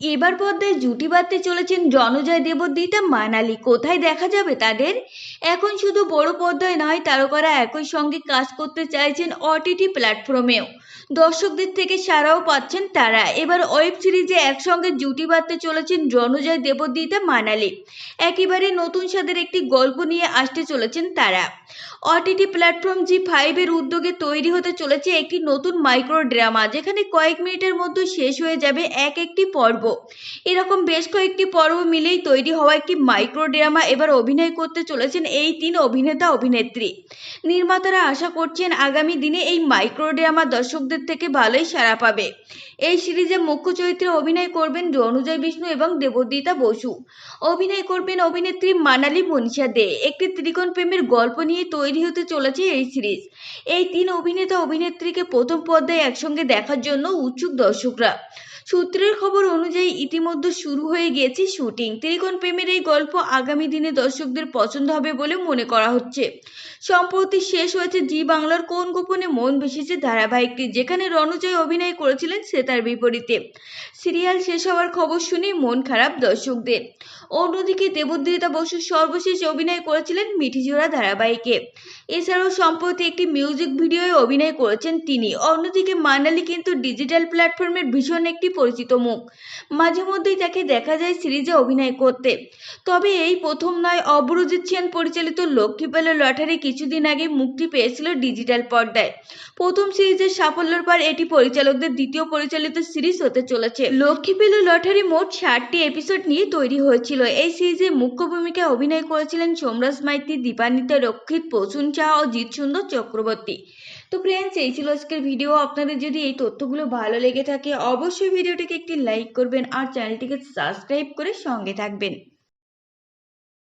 এবার পর্দায় জুটি বাঁধতে চলেছেন জনজয় দেবদ্বিতা মানালি কোথায় দেখা যাবে তাদের? এখন শুধু বড় পর্দায় নয়, তারকারা একই সঙ্গে কাজ করতে চাইছেন ওটিটি প্ল্যাটফর্মেও। দর্শকদের থেকে সারাও পাচ্ছেন তারা। এবার ওয়েব সিরিজে একসঙ্গে জুটি বাঁধতে চলেছেন জনজয় দেবদ্বিতা মানালি। একেবারে নতুন স্বাদের একটি গল্প নিয়ে আসতে চলেছেন তারা। ওটিটি প্ল্যাটফর্ম জি ফাইভের উদ্যোগে তৈরি হতে চলেছে একটি নতুন মাইক্রো ড্রামা যেখানে কয়েক মিনিটের মধ্যে শেষ হয়ে যাবে এক একটি পর্ব। এরকম বেশ কয়েকটি পর্ব মিলেই তৈরি হওয়া একটি মাইক্রো ড্রামা এবার অভিনয় করতে চলেছেন এই তিন অভিনেতা অভিনেত্রী। নির্মাতারা আশা করছেন আগামী দিনে এই মাইক্রো ড্রামা দর্শকদের থেকে ভালোই সাড়া পাবে। এই সিরিজে মুখ্য চরিত্রে অভিনয় করবেন রণুজয় বিষ্ণু এবং দেবদিতা বসু। অভিনয় করবেন অভিনেত্রী মানালি মনীষা দে। একটি ত্রিকোণ প্রেমের গল্প নিয়ে তৈরি হতে চলেছে এই সিরিজ। এই তিন অভিনেতা অভিনেত্রীকে প্রথম পর্দায় একসঙ্গে দেখার জন্য উৎসুক দর্শকরা। সূত্রের খবর অনুযায়ী ইতিমধ্যে শুরু হয়ে গিয়েছে শুটিং। ত্রিকোণ প্রেমের এই গল্প আগামী দিনে দর্শকদের পছন্দ হবে বলে মনে করা হচ্ছে। সম্প্রতি শেষ হয়েছে জি বাংলার কোন গোপনে মন ভেসেছে ধারাবাহিকটি, যেখানে রণজয় অভিনয় করেছিলেন সে তার বিপরীতে। সিরিয়াল শেষ হওয়ার খবর শুনে মন খারাপ দর্শকদের। অন্যদিকে দেবদ্রিতা বসু সর্বশেষ অভিনয় করেছিলেন মিঠিজোড়া ধারাবাহিকে। এছাড়াও সম্প্রতি একটি মিউজিক ভিডিওয়ে অভিনয় করেছেন তিনি। অন্যদিকে মানালি কিন্তু ডিজিটাল প্ল্যাটফর্মের ভীষণ একটি পরিচিত মুখ। মাঝে মধ্যেই তাকে দেখা যায় সিরিজে অভিনয় করতে। তবে এই প্রথম নয় অবরজিৎ সেন পরিচালিত লক্ষ্মী পেল লটারি কিছুদিন আগে মুক্তি পেয়েছিল ডিজিটাল পর্দায়। প্রথম সিরিজের সাফল্যের পর এটি পরিচালকদের দ্বিতীয় পরিচালিত সিরিজ হতে চলেছে। লক্ষ্মী পেল লটারি মোট ষাটটি এপিসোড নিয়ে তৈরি হয়েছিল। এই সিরিজে মুখ্য ভূমিকায় অভিনয় করেছিলেন সোমরাজ মাইতি দীপান্বিতা রক্ষিত, প্রসূন শাহ ও জিৎ সুন্দর চক্রবর্তী। তো ফ্রেন্ডস এই ছিল আজকের ভিডিও আপনাদের যদি এই তথ্যগুলো ভালো লেগে থাকে, অবশ্যই ভিডিওটিকে একটি লাইক করবেন আর চ্যানেলটিকে সাবস্ক্রাইব করে সঙ্গে থাকবেন।